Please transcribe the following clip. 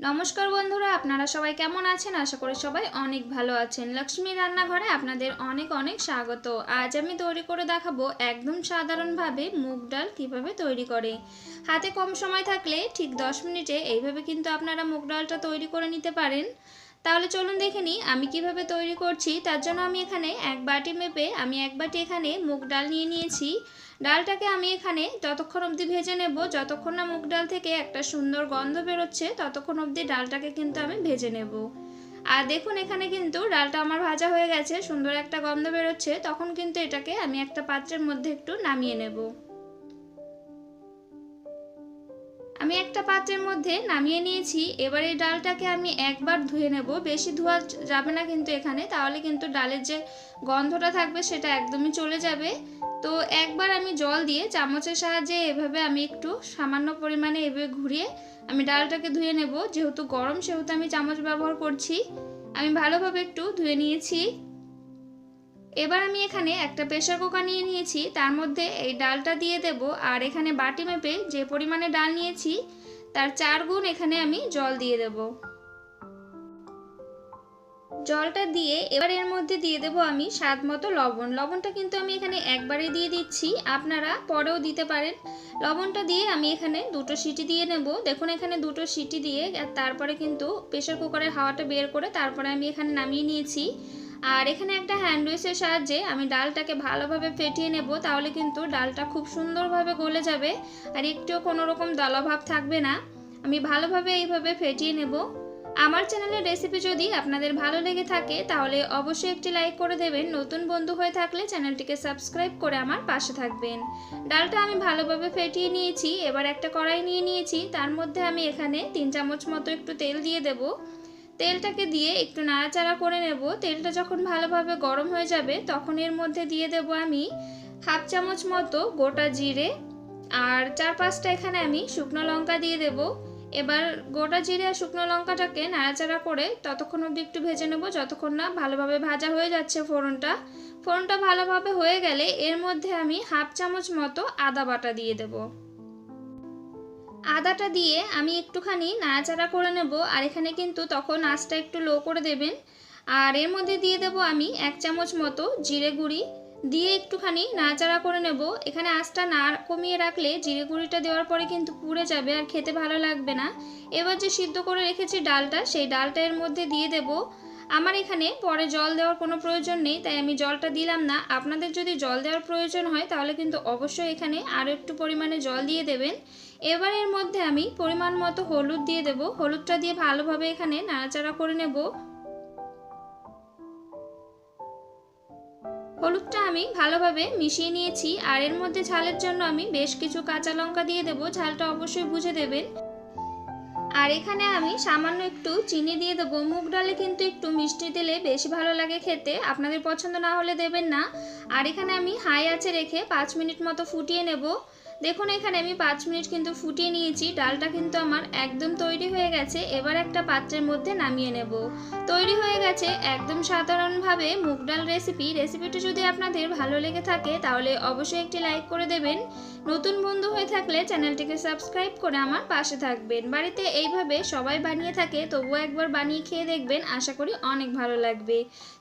নমস্কার বন্ধুরা, আপনারা সবাই কেমন আছেন? আশা করি সবাই অনেক ভালো আছেন। লক্ষ্মী রান্নাঘরে আপনাদের অনেক অনেক স্বাগত। আজ আমি তৈরি করে দেখাবো একদম সাধারণভাবে মুগ ডাল কীভাবে তৈরি করে। হাতে কম সময় থাকলে ঠিক দশ মিনিটে এইভাবে কিন্তু আপনারা মুগ ডালটা তৈরি করে নিতে পারেন। তাহলে চলুন দেখে নিই আমি কীভাবে তৈরি করছি। তার জন্য আমি এখানে এক বাটি মেপে আমি এক বাটি এখানে মুগ ডাল নিয়ে নিয়েছি। ডালটাকে আমি এখানে ততক্ষণ অবধি ভেজে নেব, যতক্ষণ না মুগ ডাল থেকে একটা সুন্দর গন্ধ বেরোচ্ছে, ততক্ষণ অবধি ডালটাকে কিন্তু আমি ভেজে নেব। আর দেখুন এখানে কিন্তু ডালটা আমার ভাজা হয়ে গেছে, সুন্দর একটা গন্ধ বেরোচ্ছে, তখন কিন্তু এটাকে আমি একটা পাত্রের মধ্যে একটু নামিয়ে নেব। আমি একটা পাত্রের মধ্যে নামিয়ে নিয়েছি, এবার এই ডালটাকে আমি একবার ধুয়ে নেব। বেশি ধোয়া যাবে না কিন্তু এখানে, তাহলে কিন্তু ডালের যে গন্ধটা থাকবে সেটা একদমই চলে যাবে। তো একবার আমি জল দিয়ে চামচের সাহায্যে এভাবে আমি একটু সামান্য পরিমাণে এভাবে ঘুরিয়ে আমি ডালটাকে ধুয়ে নেব। যেহেতু গরম, সেহেতু আমি চামচ ব্যবহার করছি। আমি ভালোভাবে একটু ধুয়ে নিয়েছি। এবার আমি এখানে একটা প্রেশার কুকার নিয়ে নিয়েছি, তার মধ্যে এই ডালটা দিয়ে দেব, আর এখানে বাটি মেপে যে পরিমাণে ডাল নিয়েছি, তার চার গুণ এখানে আমি জল দিয়ে দেব। জলটা দিয়ে এবার এর মধ্যে দিয়ে দেব আমি স্বাদ মতো লবণ। লবণটা কিন্তু আমি এখানে একবারে দিয়ে দিচ্ছি, আপনারা পরেও দিতে পারেন। লবণটা দিয়ে আমি এখানে দুটো সিটি দিয়ে নেব। দেখুন, এখানে দুটো সিটি দিয়ে তারপরে কিন্তু প্রেশার কুকারের হাওয়াটা বের করে তারপরে আমি এখানে নামিয়ে নিয়েছি। আর এখানে একটা হ্যান্ড উইচের সাহায্যে আমি ডালটাকে ভালোভাবে ফেটিয়ে নেব, তাহলে কিন্তু ডালটা খুব সুন্দরভাবে গলে যাবে আর একটুও কোনো রকম দলাভাব থাকবে না। আমি ভালোভাবে এইভাবে ফেটিয়ে নেব। আমার চ্যানেলের রেসিপি যদি আপনাদের ভালো লেগে থাকে, তাহলে অবশ্যই একটি লাইক করে দেবেন। নতুন বন্ধু হয়ে থাকলে চ্যানেলটিকে সাবস্ক্রাইব করে আমার পাশে থাকবেন। ডালটা আমি ভালোভাবে ফেটিয়ে নিয়েছি, এবার একটা কড়াই নিয়ে নিয়েছি। তার মধ্যে আমি এখানে তিন চামচ মতো একটু তেল দিয়ে দেবো। তেলটাকে দিয়ে একটু নাড়াচাড়া করে নেব। তেলটা যখন ভালোভাবে গরম হয়ে যাবে, তখন এর মধ্যে দিয়ে দেব আমি হাফ চামচ মতো গোটা জিরে আর চার পাঁচটা এখানে আমি শুকনো লঙ্কা দিয়ে দেব। এবার গোটা জিরে আর শুকনো লঙ্কাটাকে নাড়াচাড়া করে ততক্ষণ অবধি একটু ভেজে নেব, যতক্ষণ না ভালোভাবে ভাজা হয়ে যাচ্ছে ফোড়নটা। ফোড়নটা ভালোভাবে হয়ে গেলে এর মধ্যে আমি হাফ চামচ মতো আদা বাটা দিয়ে দেবো। আদাটা দিয়ে আমি একটুখানি নাড়াচাড়া করে নেব, আর এখানে কিন্তু তখন আঁচটা একটু লো করে দেবেন। আর এর মধ্যে দিয়ে দেব আমি এক চামচ মতো জিরে গুঁড়ি। দিয়ে একটুখানি নাড়াচাড়া করে নেব। এখানে আঁচটা না কমিয়ে রাখলে জিরে গুঁড়িটা দেওয়ার পরে কিন্তু পুড়ে যাবে আর খেতে ভালো লাগবে না। এবার যে সিদ্ধ করে রেখেছি ডালটা, সেই ডালটা এর মধ্যে দিয়ে দেবো। আমার এখানে পরে জল দেওয়ার কোনো প্রয়োজন নেই, তাই আমি জলটা দিলাম না। আপনাদের যদি জল দেওয়ার প্রয়োজন হয়, তাহলে কিন্তু অবশ্যই এখানে আরও একটু পরিমাণে জল দিয়ে দেবেন। এবার এর মধ্যে আমি পরিমাণ মতো হলুদ দিয়ে দেব। হলুদটা দিয়ে ভালোভাবে এখানে নাড়াচাড়া করে নেব। হলুদটা আমি ভালোভাবে মিশিয়ে নিয়েছি। আর এর মধ্যে ঝালের জন্য আমি বেশ কিছু কাঁচা লঙ্কা দিয়ে দেবো। ঝালটা অবশ্যই বুঝে দেবেন। আর এখানে আমি সামান্য একটু চিনি দিয়ে দেবো। মুগ ডালে কিন্তু একটু মিষ্টি দিলে বেশি ভালো লাগে খেতে। আপনাদের পছন্দ না হলে দেবেন না। আর এখানে আমি হাই আছে রেখে পাঁচ মিনিট মতো ফুটিয়ে নেব। দেখুন, এখানে আমি পাঁচ মিনিট কিন্তু ফুটিয়ে নিয়েছি। ডালটা কিন্তু আমার একদম তৈরি হয়ে গেছে। এবার একটা পাত্রের মধ্যে নামিয়ে নেব। তৈরি হয়ে গেছে একদম সাধারণভাবে মুগ ডাল রেসিপি রেসিপিটি যদি আপনাদের ভালো লেগে থাকে, তাহলে অবশ্যই একটি লাইক করে দেবেন। নতুন বন্ধু হয়ে থাকলে চ্যানেলটিকে সাবস্ক্রাইব করে আমার পাশে থাকবেন। বাড়িতে এইভাবে সবাই বানিয়ে থাকে, তবুও একবার বানিয়ে খেয়ে দেখবেন। আশা করি অনেক ভালো লাগবে।